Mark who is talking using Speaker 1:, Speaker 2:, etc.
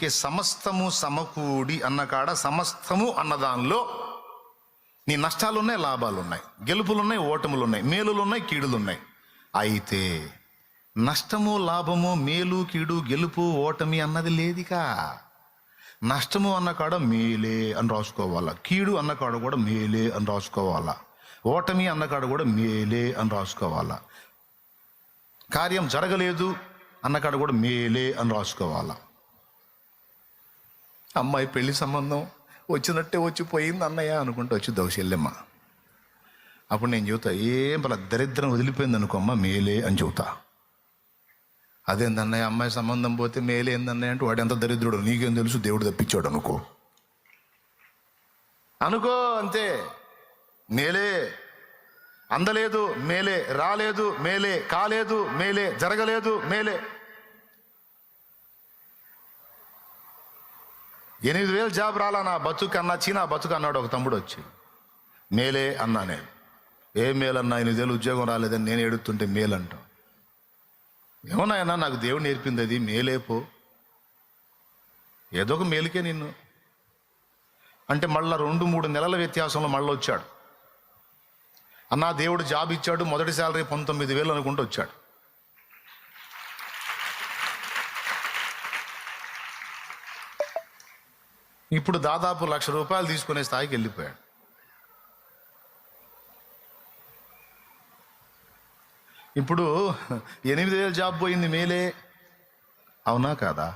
Speaker 1: అందుకే సమస్తము సమకూడి అన్నకాడ సమస్తము అన్న దానిలో నీ నష్టాలున్నాయి లాభాలున్నాయి. లాభాలు ఉన్నాయి గెలుపులు ఉన్నాయి ఓటములు ఉన్నాయి మేలులు ఉన్నాయి అయితే నష్టము లాభము మేలు కీడు గెలుపు ఓటమి అన్నది లేదిగా నష్టము అన్న కాడ మేలే అని రాసుకోవాలా. కీడు అన్న కాడ కూడా మేలే అని రాసుకోవాలా. ఓటమి అన్న కాడ కూడా మేలే అని రాసుకోవాలా. కార్యం జరగలేదు అన్న కాడ కూడా మేలే అని రాసుకోవాలా. అమ్మాయి పెళ్ళి సంబంధం వచ్చినట్టే వచ్చి పోయింది అన్నయ్య అనుకుంటూ వచ్చి దౌశల్యమ్మ. అప్పుడు నేను చెబుతా ఏం పలా దరిద్రం వదిలిపోయింది అనుకోమ్మ మేలే అని చెబుతా. అదేందన్నయ్య అమ్మాయి సంబంధం పోతే మేలే ఏందన్నయ్య? అంటే వాడు ఎంత దరిద్రుడు నీకేం తెలుసు దేవుడు తప్పించాడు అనుకో. అనుకో అంతే. మేలే. అందలేదు మేలే. రాలేదు మేలే. కాలేదు మేలే. జరగలేదు మేలే. ఎనిమిది వేలు జాబ్ రాలా నా బతుకు అన్నా చీనా బతుకు అన్నాడు ఒక తమ్ముడు వచ్చి. మేలే అన్నా నేను. ఏ మేలన్నా ఎనిమిది వేలు ఉద్యోగం రాలేదని నేను ఎడుతుంటే అంటాం ఏమన్నాయన్నా నాకు దేవుడు నేర్పింది అది మేలేపో ఏదో ఒక మేలుకే నిన్ను. అంటే మళ్ళా రెండు మూడు నెలల వ్యత్యాసంలో మళ్ళీ వచ్చాడు. అన్నా దేవుడు జాబ్ ఇచ్చాడు మొదటి శాలరీ పంతొమ్మిది వేలు అనుకుంటూ వచ్చాడు. ఇప్పుడు దాదాపు లక్ష రూపాయలు తీసుకునే స్థాయికి వెళ్ళిపోయాడు. ఇప్పుడు ఎనిమిది జాబ్ పోయింది మేలే. అవునా కాదా?